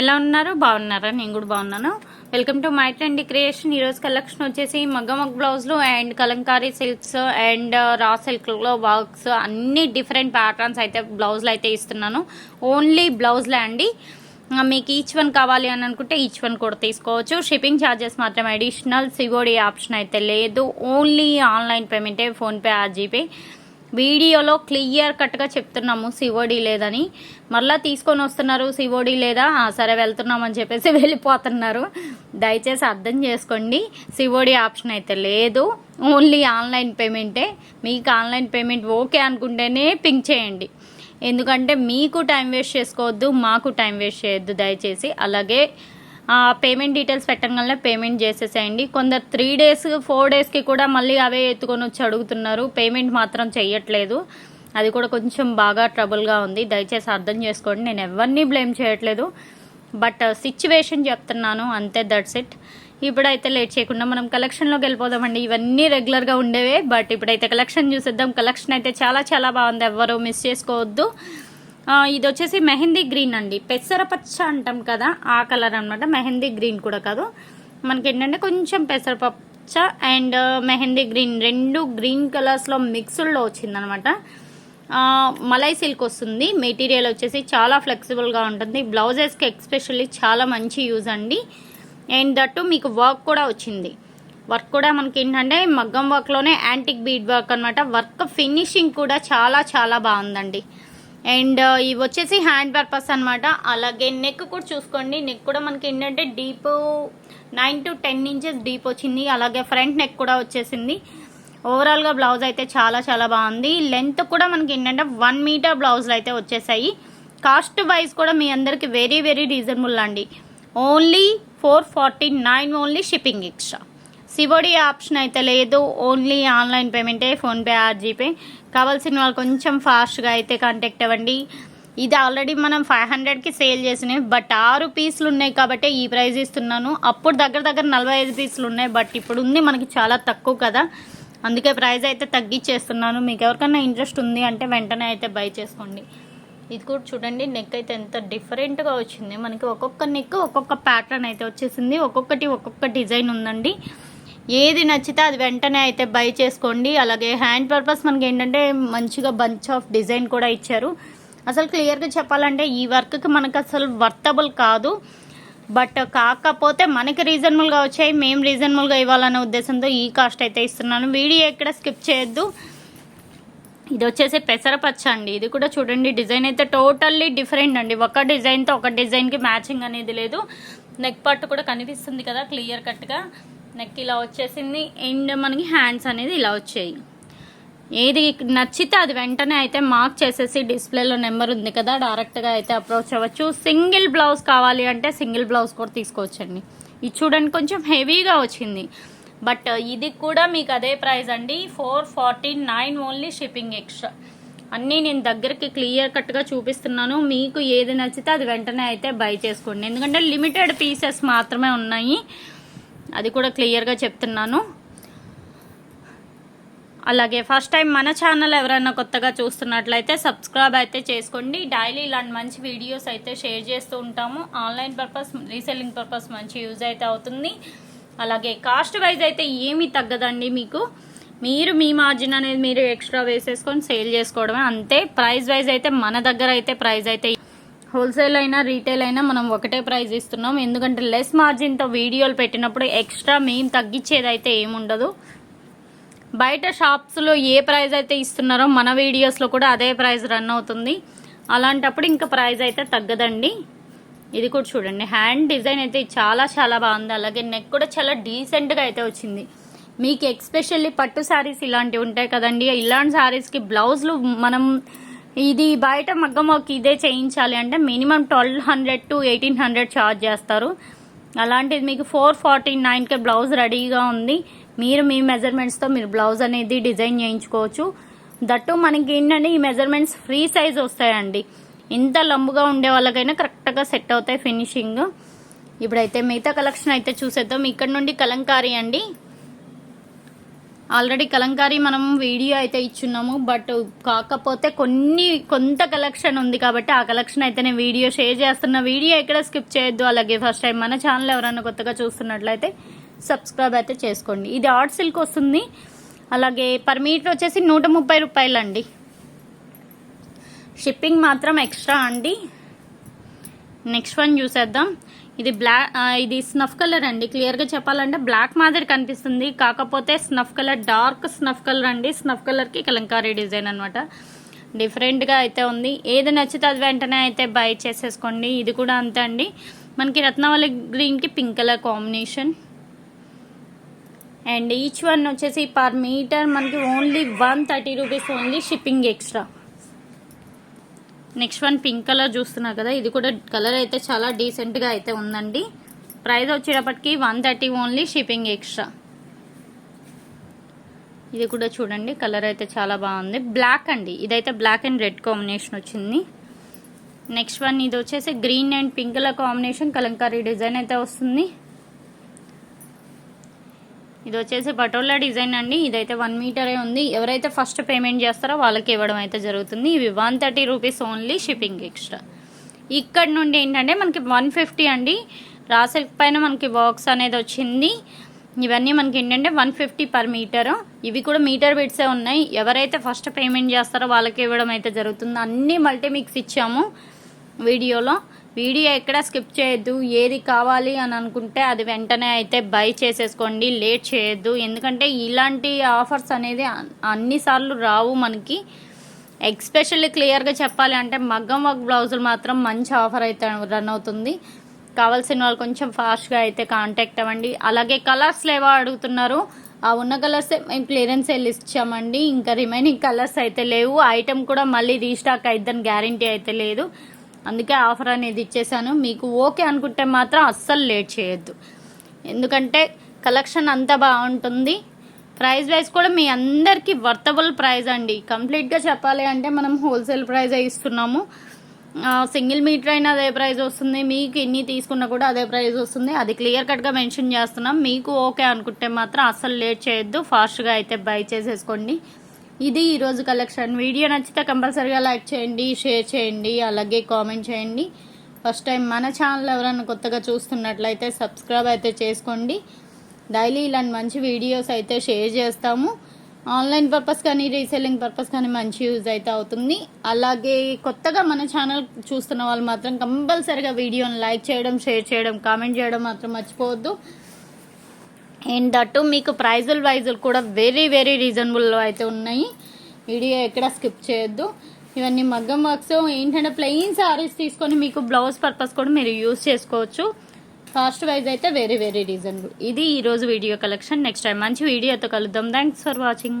ఎలా ఉన్నారు? బాగున్నారా? నేను కూడా బాగున్నాను. Welcome to my trend creation ఈరోజు కలెక్షన్ వచ్చేసి మగ్గమగ్ బ్లౌజ్లు and Kalamkari silks and raw సిల్క్లో వర్క్స్ అన్ని డిఫరెంట్ ప్యాటర్న్స్ అయితే బ్లౌజ్లు అయితే ఇస్తున్నాను. ఓన్లీ బ్లౌజ్లే అండి. మీకు ఈచ్ వన్ కావాలి అని అనుకుంటే ఈచ్ వన్ కూడా తీసుకోవచ్చు. షిప్పింగ్ ఛార్జెస్ మాత్రం అడిషనల్ సివోడి ఆప్షన్ అయితే లేదు. ఓన్లీ ఆన్లైన్ పేమెంటే ఫోన్పే ఆర్ జీపే వీడియోలో క్లియర్ కట్గా చెప్తున్నాము సివోడి లేదని. మళ్ళీ తీసుకొని వస్తున్నారు సివోడి లేదా? సరే వెళ్తున్నామని చెప్పేసి వెళ్ళిపోతున్నారు. దయచేసి అర్థం చేసుకోండి. సివోడి ఆప్షన్ అయితే లేదు. ఓన్లీ ఆన్లైన్ పేమెంటే. మీకు ఆన్లైన్ పేమెంట్ ఓకే అనుకుంటేనే పింక్ చేయండి. ఎందుకంటే మీకు టైం వేస్ట్ చేసుకోవద్దు మాకు టైం వేస్ట్ చేయొద్దు దయచేసి. అలాగే పేమెంట్ డీటెయిల్స్ పెట్టగానే పేమెంట్ చేసేసేయండి. కొందరు త్రీ డేస్ ఫోర్ డేస్కి కూడా మళ్ళీ అవే ఎత్తుకొని వచ్చి అడుగుతున్నారు. పేమెంట్ మాత్రం చెయ్యట్లేదు. అది కూడా కొంచెం బాగా ట్రబుల్గా ఉంది. దయచేసి అర్థం చేసుకోండి. నేను ఎవరిని బ్లేమ్ చేయట్లేదు. బట్ సిచ్యువేషన్ uh, చెప్తున్నాను. అంతే దట్స్ ఇట్ ఇప్పుడైతే లేట్ చేయకుండా మనం కలెక్షన్లోకి వెళ్ళిపోదామండి. ఇవన్నీ రెగ్యులర్గా ఉండేవే బట్ ఇప్పుడైతే కలెక్షన్ చూసేద్దాం. కలెక్షన్ అయితే చాలా చాలా బాగుంది. ఎవ్వరూ మిస్ చేసుకోవద్దు. ఇది వచ్చేసి మెహందీ గ్రీన్ అండి. పెసరపచ్చ అంటాం కదా ఆ కలర్ అన్నమాట. మెహందీ గ్రీన్ కూడా కాదు. మనకి ఏంటంటే కొంచెం పెసరపచ్చ అండ్ మెహందీ గ్రీన్ రెండు గ్రీన్ కలర్స్లో మిక్స్డ్లో వచ్చిందనమాట మలై సిల్క్ వస్తుంది. మెటీరియల్ వచ్చేసి చాలా ఫ్లెక్సిబుల్గా ఉంటుంది. బ్లౌజెస్కి ఎక్స్పెషల్లీ చాలా మంచి యూజ్ అండి. అండ్ దట్టు మీకు వర్క్ కూడా వచ్చింది. వర్క్ కూడా మనకి ఏంటంటే మగ్గం వర్క్లోనే యాంటిక్ బీడ్ వర్క్ అనమాట వర్క్ ఫినిషింగ్ కూడా చాలా చాలా బాగుందండి. అండ్ ఇవి వచ్చేసి హ్యాండ్ పర్పస్ అనమాట అలాగే నెక్ కూడా చూసుకోండి. నెక్ కూడా మనకి ఏంటంటే deep nine to ten inches deep వచ్చింది. అలాగే ఫ్రంట్ నెక్ కూడా వచ్చేసింది. ఓవరాల్గా బ్లౌజ్ అయితే చాలా చాలా బాగుంది. లెంత్ కూడా మనకి ఏంటంటే వన్ మీటర్ బ్లౌజ్లు అయితే వచ్చేసాయి. కాస్ట్ వైజ్ కూడా మీ అందరికి వెరీ వెరీ రీజనబుల్ అండి. Only four forty nine only shipping extra COD option అయితే లేదు. ఓన్లీ ఆన్లైన్ పేమెంటే ఫోన్పే ఆర్ జీపే కావాల్సిన వాళ్ళు కొంచెం ఫాస్ట్గా అయితే కాంటాక్ట్ అవ్వండి. ఇది ఆల్రెడీ మనం ఫైవ్ హండ్రెడ్కి సేల్ చేసినాయి బట్ ఆరు పీసులు ఉన్నాయి కాబట్టి ఈ ప్రైస్ ఇస్తున్నాను. అప్పుడు దగ్గర దగ్గర నలభై ఐదు పీసులు ఉన్నాయి బట్ ఇప్పుడు ఉంది మనకి చాలా తక్కువ కదా. అందుకే ప్రైస్ అయితే తగ్గించేస్తున్నాను. మీకు ఎవరికైనా ఇంట్రెస్ట్ ఉంది అంటే వెంటనే అయితే బై చేసుకోండి. ఇది కూడా చూడండి నెక్ అయితే ఎంత డిఫరెంట్గా వచ్చింది. మనకి ఒక్కొక్క నెక్ ఒక్కొక్క ప్యాటర్న్ అయితే వచ్చేసింది. ఒక్కొక్కటి ఒక్కొక్క డిజైన్ ఉందండి. ఏది నచ్చితే అది వెంటనే అయితే బై చేసుకోండి. అలాగే హ్యాండ్ పర్పస్ మనకి ఏంటంటే మంచిగా బంచ్ ఆఫ్ డిజైన్ కూడా ఇచ్చారు. అసలు క్లియర్గా చెప్పాలంటే ఈ వర్క్కి మనకు అసలు వర్తబుల్ కాదు. బట్ కాకపోతే మనకి రీజనబుల్గా వచ్చాయి. మేము రీజనబుల్గా ఇవ్వాలనే ఉద్దేశంతో ఈ కాస్ట్ అయితే ఇస్తున్నాను. వీడియో ఎక్కడ స్కిప్ చేయొద్దు. ఇది వచ్చేసి పెసరపచ్చ అండి. ఇది కూడా చూడండి. డిజైన్ అయితే టోటల్లీ డిఫరెంట్ అండి. ఒక డిజైన్తో ఒక డిజైన్కి మ్యాచింగ్ అనేది లేదు. నెక్ పార్ట్ కూడా కనిపిస్తుంది కదా క్లియర్ కట్గా నెక్ ఇలా వచ్చేసింది. అండ్ మనకి హ్యాండ్స్ అనేది ఇలా వచ్చాయి. ఏది నచ్చితే అది వెంటనే అయితే మార్క్ చేసేసి డిస్ప్లేలో నెంబర్ ఉంది కదా డైరెక్ట్గా అయితే అప్రోచ్ అవ్వచ్చు. సింగిల్ బ్లౌజ్ కావాలి అంటే సింగిల్ బ్లౌజ్ కూడా తీసుకోవచ్చండి. ఇది చూడండి కొంచెం హెవీగా వచ్చింది. బట్ ఇది కూడా మీకు అదే ప్రైస్ అండి. Four forty nine only shipping extra. అన్నీ నేను దగ్గరికి క్లియర్ కట్గా చూపిస్తున్నాను. మీకు ఏది నచ్చితే అది వెంటనే అయితే బై చేసుకోండి. ఎందుకంటే లిమిటెడ్ పీసెస్ మాత్రమే ఉన్నాయి. అది కూడా క్లియర్గా చెప్తున్నాను. అలాగే ఫస్ట్ టైం మన ఛానల్ ఎవరైనా కొత్తగా చూస్తున్నట్లయితే సబ్స్క్రైబ్ అయితే చేసుకోండి. డైలీ ఇలాంటి మంచి వీడియోస్ అయితే షేర్ చేస్తూ ఉంటాము. ఆన్లైన్ పర్పస్ రీసెల్లింగ్ పర్పస్ మంచి యూజ్ అయితే అవుతుంది. అలాగే కాస్ట్ వైజ్ అయితే ఏమీ తగ్గదండి మీకు. మీరు మీ మార్జిన్ అనేది మీరు ఎక్స్ట్రా వేసేసుకొని సేల్ చేసుకోవడమే. అంతే ప్రైస్ వైజ్ అయితే మన దగ్గర అయితే ప్రైస్ అయితే హోల్సేల్ అయినా రీటైల్ అయినా మనం ఒకటే ప్రైస్ ఇస్తున్నాం. ఎందుకంటే లెస్ మార్జిన్తో వీడియోలు పెట్టినప్పుడు ఎక్స్ట్రా మేము తగ్గించేది అయితే ఏముండదు. బయట షాప్స్లో ఏ ప్రైస్ అయితే ఇస్తున్నారో మన వీడియోస్లో కూడా అదే ప్రైస్ రన్ అవుతుంది. అలాంటప్పుడు ఇంకా ప్రైస్ అయితే తగ్గదండి. ఇది కూడా చూడండి. హ్యాండ్ డిజైన్ అయితే చాలా చాలా బాగుంది అలాగే నెక్ కూడా చాలా డీసెంట్గా అయితే వచ్చింది. మీకు ఎక్స్పెషల్లీ పట్టు శారీస్ ఇలాంటివి ఉంటాయి కదండి. ఇలాంటి శారీస్కి బ్లౌజ్లు మనం ఇది బయట మగ్గమొక్క ఇదే చేయించాలి అంటే minimum twelve hundred to eighteen hundred charge చేస్తారు. అలాంటిది మీకు ఫోర్ ఫార్టీ నైన్కే బ్లౌజ్ రెడీగా ఉంది. మీరు మీ మెజర్మెంట్స్తో మీరు బ్లౌజ్ అనేది డిజైన్ చేయించుకోవచ్చు. దట్టు మనకి ఏంటంటే ఈ మెజర్మెంట్స్ ఫ్రీ సైజ్ వస్తాయండి. ఇంత లంబుగా ఉండే వాళ్ళకైనా కరెక్ట్గా సెట్ అవుతాయి ఫినిషింగ్. ఇప్పుడైతే మిగతా కలెక్షన్ అయితే చూసేద్దాం. ఇక్కడ నుండి కలంకారీ అండి. ఆల్రెడీ కలంకారీ మనం వీడియో అయితే ఇచ్చున్నాము బట్ కాకపోతే కొన్ని కొంత కలెక్షన్ ఉంది కాబట్టి ఆ కలెక్షన్ అయితే నేను వీడియో షేర్ చేస్తున్న వీడియో ఎక్కడ స్కిప్ చేయొద్దు. అలాగే ఫస్ట్ టైం మన ఛానల్ ఎవరైనా కొత్తగా చూస్తున్నట్లయితే సబ్స్క్రైబ్ అయితే చేసుకోండి. ఇది ఆర్ట్ సిల్క్ వస్తుంది. అలాగే పర్ మీటర్ వచ్చేసి నూట ముప్పై రూపాయలండి. షిప్పింగ్ మాత్రం ఎక్స్ట్రా అండి. నెక్స్ట్ వన్ చూసేద్దాం. ఇది బ్లాక్ ఇది స్నఫ్ కలర్ అండి. క్లియర్గా చెప్పాలంటే బ్లాక్ మాదిరి కనిపిస్తుంది. కాకపోతే snuff colour dark snuff colour అండి. స్నఫ్ కలర్కి కలంకారీ డిజైన్ అనమాట డిఫరెంట్గా అయితే ఉంది. ఏది నచ్చితే అది వెంటనే అయితే బై చేసేసుకోండి. ఇది కూడా అంతే అండి. మనకి రత్నవల్లి గ్రీన్కి pink colour combination and each one వచ్చేసి పర్ మీటర్ మనకి only one thirty rupees only shipping extra next one pink colour చూస్తున్నారు కదా ఇది కూడా కలర్ అయితే చాలా డీసెంట్గా అయితే ఉందండి. ప్రైస్ వచ్చేటప్పటికి one thirty only shipping extra. ఇది కూడా చూడండి కలర్ అయితే చాలా బాగుంది. బ్లాక్ అండి ఇదైతే బ్లాక్ అండ్ రెడ్ కాంబినేషన్ వచ్చింది. నెక్స్ట్ వన్ ఇది వచ్చేసి green and pink colour combination Kalamkari design అయితే వస్తుంది. ఇది వచ్చేసి పటోలా డిజైన్ అండి. ఇదైతే వన్ మీటరే ఉంది. ఎవరైతే ఫస్ట్ పేమెంట్ చేస్తారో వాళ్ళకి ఇవ్వడం అయితే జరుగుతుంది. ఇవి one thirty rupees only shipping extra. ఇక్కడ నుండి ఏంటంటే మనకి వన్ ఫిఫ్టీ అండి. రాసిల్క్ పైన మనకి బాక్స్ అనేది వచ్చింది. ఇవన్నీ మనకి ఏంటంటే వన్ ఫిఫ్టీ పర్ మీటర్. ఇవి కూడా మీటర్ బిట్సే ఉన్నాయి. ఎవరైతే ఫస్ట్ పేమెంట్ చేస్తారో వాళ్ళకి ఇవ్వడం అయితే జరుగుతుంది. అన్నీ మల్టీమిక్స్ ఇచ్చాము వీడియోలో. వీడియో ఎక్కడ స్కిప్ చేయొద్దు. ఏది కావాలి అని అనుకుంటే అది వెంటనే అయితే బై చేసేసుకోండి. లేట్ చేయొద్దు. ఎందుకంటే ఇలాంటి ఆఫర్స్ అనేది అన్నిసార్లు రావు మనకి. ఎక్స్పెషల్లీ క్లియర్గా చెప్పాలి అంటే మగ్గం వర్క్ బ్లౌజులు మాత్రం మంచి ఆఫర్ అయితే రన్ అవుతుంది. కావాల్సిన వాళ్ళు కొంచెం ఫాస్ట్గా అయితే కాంటాక్ట్ అవ్వండి. అలాగే కలర్స్ లేవో అడుగుతున్నారు. ఆ ఉన్న కలర్స్ మేము క్లియరెన్స్ వెళ్ళి ఇచ్చామండి. ఇంకా రిమైనింగ్ కలర్స్ అయితే లేవు. ఐటెం కూడా మళ్ళీ రీస్టాక్ అయిద్దని గ్యారంటీ అయితే లేదు. అందుకే ఆఫర్ అనేది ఇచ్చేసాను మీకు ఓకే అనుకుంటే మాత్రం అస్సలు లేట్ చేయొద్దు. ఎందుకంటే కలెక్షన్ అంతా బాగుంటుంది. ప్రైస్ వైజ్ కూడా మీ అందరికీ వర్తబుల్ ప్రైస్ అండి. కంప్లీట్గా చెప్పాలి అంటే మనం హోల్సేల్ ప్రైస్ ఇస్తున్నాము. సింగిల్ మీటర్ అయినా అదే ప్రైస్ వస్తుంది. మీకు ఎన్ని తీసుకున్నా కూడా అదే ప్రైస్ వస్తుంది. అది క్లియర్ కట్గా మెన్షన్ చేస్తున్నాం. మీకు ఓకే అనుకుంటే మాత్రం అస్సలు లేట్ చేయొద్దు. ఫాస్ట్గా అయితే బై చేసేసుకోండి. ఇది ఈరోజు కలెక్షన్. వీడియో నచ్చితే కంపల్సరీగా లైక్ చేయండి షేర్ చేయండి అలాగే కామెంట్ చేయండి. ఫస్ట్ టైం మన ఛానల్ ఎవరైనా కొత్తగా చూస్తున్నట్లయితే సబ్స్క్రైబ్ అయితే చేసుకోండి. డైలీ ఇలాంటి మంచి వీడియోస్ అయితే షేర్ చేస్తాము. ఆన్లైన్ పర్పస్ కానీ రీసెల్లింగ్ పర్పస్ కానీ మంచి యూజ్ అయితే అవుతుంది. అలాగే కొత్తగా మన ఛానల్ చూస్తున్న వాళ్ళు మాత్రం కంపల్సరీగా వీడియోని లైక్ చేయడం షేర్ చేయడం కామెంట్ చేయడం మాత్రం మర్చిపోవద్దు. అండ్ దట్టు మీకు ప్రైజుల వైజులు కూడా వెరీ వెరీ రీజనబుల్ అయితే ఉన్నాయి. వీడియో ఎక్కడ స్కిప్ చేయొద్దు. ఇవన్నీ మగ్గం వర్క్స్ ఏంటంటే ప్లెయిన్ సారీస్ తీసుకొని మీకు బ్లౌజ్ పర్పస్ కూడా మీరు యూజ్ చేసుకోవచ్చు. కాస్ట్ వైజ్ అయితే వెరీ వెరీ రీజనబుల్ ఇది ఈరోజు వీడియో కలెక్షన్ నెక్స్ట్ టైం మంచి వీడియోతో కలుద్దాం. Thanks for watching